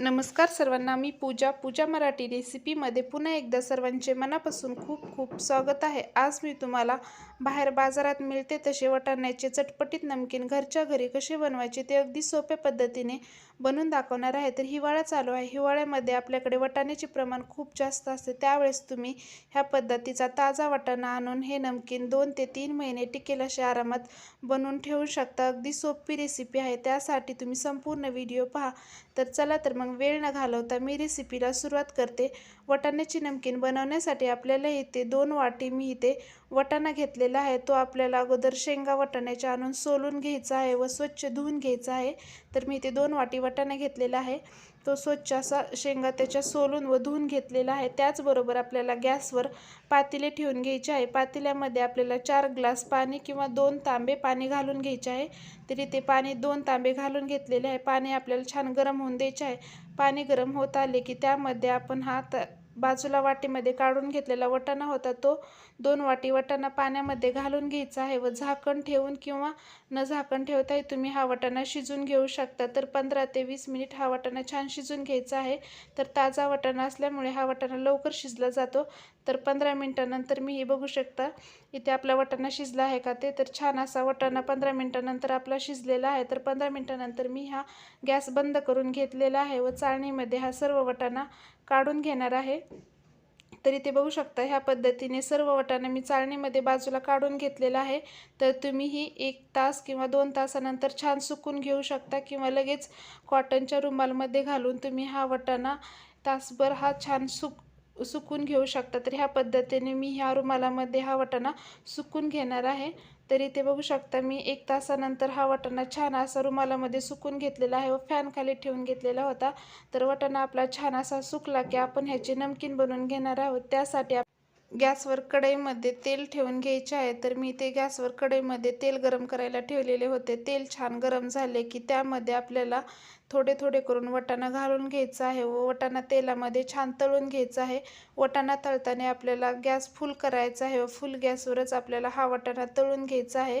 नमस्कार सर्वांना मी पूजा. पूजा मराठी रेसिपीमध्ये पुन्हा एकदा सर्वांचे मनापासून खूप खूप स्वागत आहे. आज मी तुम्हाला बाहेर बाजारात मिळते तसे वाटाण्याचे चटपटीत नमकीन घरच्या घरी कसे बनवायचे ते अगदी सोप्या पद्धतीने बनवून दाखवणार आहे. तर हिवाळा चालू आहे. हिवाळ्यामध्ये आपल्याकडे वाटाण्याचे प्रमाण खूप जास्त असते. त्यावेळेस तुम्ही ह्या पद्धतीचा ताजा वाटाणा आणून हे नमकीन दोन ते तीन महिने टिकेल असे आरामात बनवून ठेवू शकता. अगदी सोपी रेसिपी आहे. त्यासाठी तुम्ही संपूर्ण व्हिडिओ पहा. तर चला तर मग वेळ न घालवता मी रेसिपीला सुरुवात करते. वटाण्याची नमकीन बनवण्यासाठी आपल्याला इथे दोन वाटी मी इथे वटाणा घेतलेला आहे. तो आपल्याला अगोदर शेंगा वटाण्याच्या आणून सोलून घ्यायचा आहे व स्वच्छ धुवून घ्यायचा आहे. तर मी इथे दोन वाटी वटाणा घेतलेला आहे. तो स्वच्छ असा शेंगा त्याच्या सोलून व धुवून घेतलेला आहे. त्याचबरोबर आपल्याला गॅसवर पातेले ठेवून घ्यायचे आहे. पातेल्यामध्ये आपल्याला चार ग्लास पाणी किंवा दोन तांबे पाणी घालून घ्यायचे आहे. तरी ते पाणी दोन तांबे घालून घेतलेले आहे. पाणी आपल्याला छान गरम होऊन द्यायचे आहे. पाणी गरम होत आले की त्यामध्ये आपण हा त बाजूला वाटीमध्ये काढून घेतलेला वटाणा होता तो दोन वाटी वटाणा पाण्यामध्ये घालून घ्यायचा आहे व झाकण ठेवून किंवा न झाकण ठेवताही तुम्ही हा वटाणा शिजून घेऊ शकता. तर पंधरा ते वीस मिनिट हा वटाणा छान शिजून घ्यायचा आहे. तर ताजा वटाणा असल्यामुळे हा वटाणा लवकर शिजला जातो. तर पंधरा मिनटानंतर मी हे बघू शकता इथे आपला वटाणा शिजला आहे का ते. तर छान असा वटाणा पंधरा मिनटानंतर आपला शिजलेला आहे. तर पंधरा मिनटानंतर मी हा गॅस बंद करून घेतलेला आहे व चाळणीमध्ये हा सर्व वटाणा काढून घेणार आहे. तरी ते बघू शकता ह्या पद्धतीने सर्व वटाणा मी चाळणीमध्ये बाजूला काढून घेतलेला आहे. तर तुम्हीही एक तास किंवा दोन तासानंतर छान सुकून घेऊ शकता किंवा लगेच कॉटनच्या रुमालमध्ये घालून तुम्ही हा वटाणा तासभर हा छान सुक सुकून घेऊ शकता. तर ह्या पद्धतीने मी ह्या रुमालामध्ये हा वटाणा सुकून घेणार आहे. तर इथे बघू शकता. मी एक तासानंतर हा वटाणा छान असा रुमालामध्ये सुकून घेतलेला आहे व फॅन खाली ठेवून घेतलेला होता. तर वटाणा आपला छान असा सुकला की आपण ह्याचे नमकीन बनवून घेणार आहोत. त्यासाठी गॅसवर कढईमध्ये तेल ठेवून घ्यायचे आहे. तर मी ते गॅसवर कढईमध्ये तेल गरम करायला ठेवलेले होते. तेल छान गरम झाले की त्यामध्ये आपल्याला थोडे थोडे करून वटाणा घालून घ्यायचा आहे व वटाणा तेलामध्ये छान तळून घ्यायचा आहे. वटाणा तळताना आपल्याला गॅस फुल करायचा आहे व फुल गॅसवरच आपल्याला हा वटाणा तळून घ्यायचा आहे.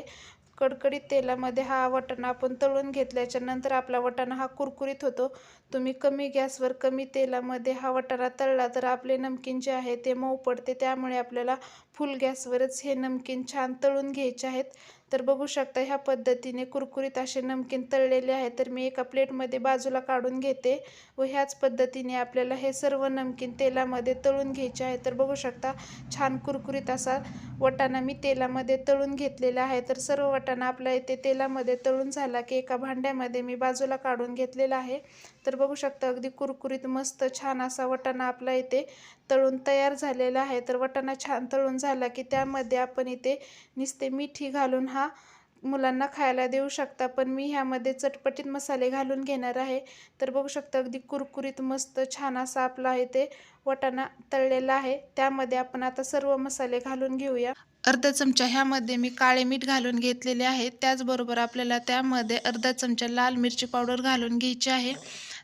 कडकडीत तेलामध्ये हा वटाणा आपण तळून घेतल्याच्या नंतर आपला वटाणा हा कुरकुरीत होतो. तुम्ही कमी गॅसवर कमी तेलामध्ये हा वटाणा तळला तर आपले नमकीन जे आहे ते मऊ पडते. त्यामुळे आपल्याला फुल गॅसवरच हे नमकीन छान तळून घ्यायचे आहेत. तर बघू शकता ह्या पद्धतीने कुरकुरीत असे नमकीन तळलेले आहे तर मी एका प्लेटमध्ये बाजूला काढून घेते व ह्याच पद्धतीने आपल्याला हे सर्व नमकीन तेलामध्ये तळून घ्यायचे आहे. तर बघू शकता छान कुरकुरीत असा वटाणा मी तेलामध्ये तळून घेतलेला आहे. तर सर्व वटाणा आपला इथे तेलामध्ये तळून झाला की एका भांड्यामध्ये मी बाजूला काढून घेतलेला आहे. तर बघू शकता अगदी कुरकुरीत मस्त छान असा वटाणा आपला इथे तळून तयार झालेला आहे. तर वटाणा छान तळून झाला की त्यामध्ये आपण इथे नुसते मिठी घालून हा मुलांना खायला देऊ शकता पण मी ह्यामध्ये चटपटीत मसाले घालून घेणार आहे. तर बघू शकता अगदी कुरकुरीत मस्त छान असा आपला आहे ते वटाणा तळलेला आहे. त्यामध्ये आपण आता सर्व मसाले घालून घेऊया. अर्धा चमचा ह्यामध्ये मी काळे मीठ घालून घेतलेले आहे. त्याचबरोबर आपल्याला त्यामध्ये अर्धा चमचा लाल मिरची पावडर घालून घ्यायची आहे.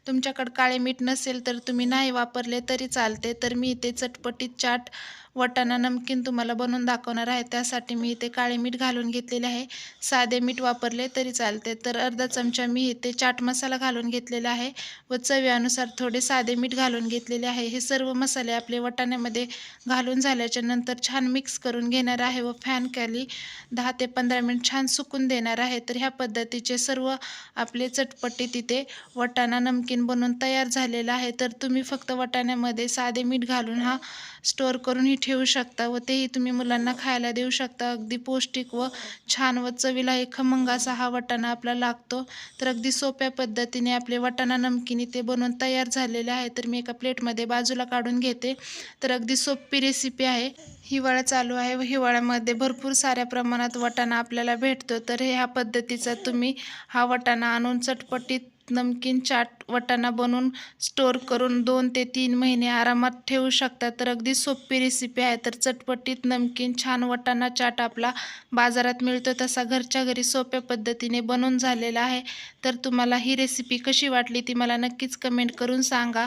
तुमच्याकडं काळे मीठ नसेल तर तुम्ही नाही वापरले तरी चालते. तर मी इथे चटपटीत चाट वटाणा नमकीन तुम्हाला बनवून दाखवणार आहे. त्यासाठी मी इथे काळे मीठ घालून घेतलेले आहे. साधे मीठ वापरले तरी चालते. तर अर्धा चमचा मी इथे चाट मसाला घालून घेतलेला आहे व चवीनुसार थोडे साधे मीठ घालून घेतलेले आहे. हे सर्व मसाले आपले वटाण्यामध्ये घालून झाल्याच्यानंतर छान मिक्स करून घेणार आहे व फॅन खाली दहा ते पंधरा मिनिट छान सुकून देणार आहे. तर ह्या पद्धतीचे सर्व आपले चटपटी तिथे वटाणा नमकीन नमकीन बनवून तयार झालेला आहे. तर तुम्ही फक्त वाटाण्यामध्ये साधे मीठ घालून हा स्टोअर करूनही ठेवू शकता व तेही तुम्ही मुलांना खायला देऊ शकता. अगदी पौष्टिक व छान व चवीला एक खमंग असा हा वाटाणा आपला लागतो. तर अगदी सोप्या पद्धतीने आपले वाटाणा नमकीन इथे बनवून तयार झालेले आहे. तर मी एका प्लेटमध्ये बाजूला काढून घेते. तर अगदी सोपी रेसिपी आहे. हिवाळा चालू आहे व हिवाळ्यामध्ये भरपूर साऱ्या प्रमाणात वाटाणा आपल्याला भेटतो. तर ह्या पद्धतीचा तुम्ही हा वटाणा आणून चटपटीत नमकीन चाट वटाणा बनवून स्टोअर करून दोन ते तीन महिने आरामात ठेवू शकता. तर अगदी सोपी रेसिपी आहे. तर चटपटीत नमकीन छान वटाणा चाट आपला बाजारात मिळतो. तसा घरच्या घरी सोप्या पद्धतीने बनवून झालेला आहे. तर तुम्हाला ही रेसिपी कशी वाटली ती मला नक्कीच कमेंट करून सांगा.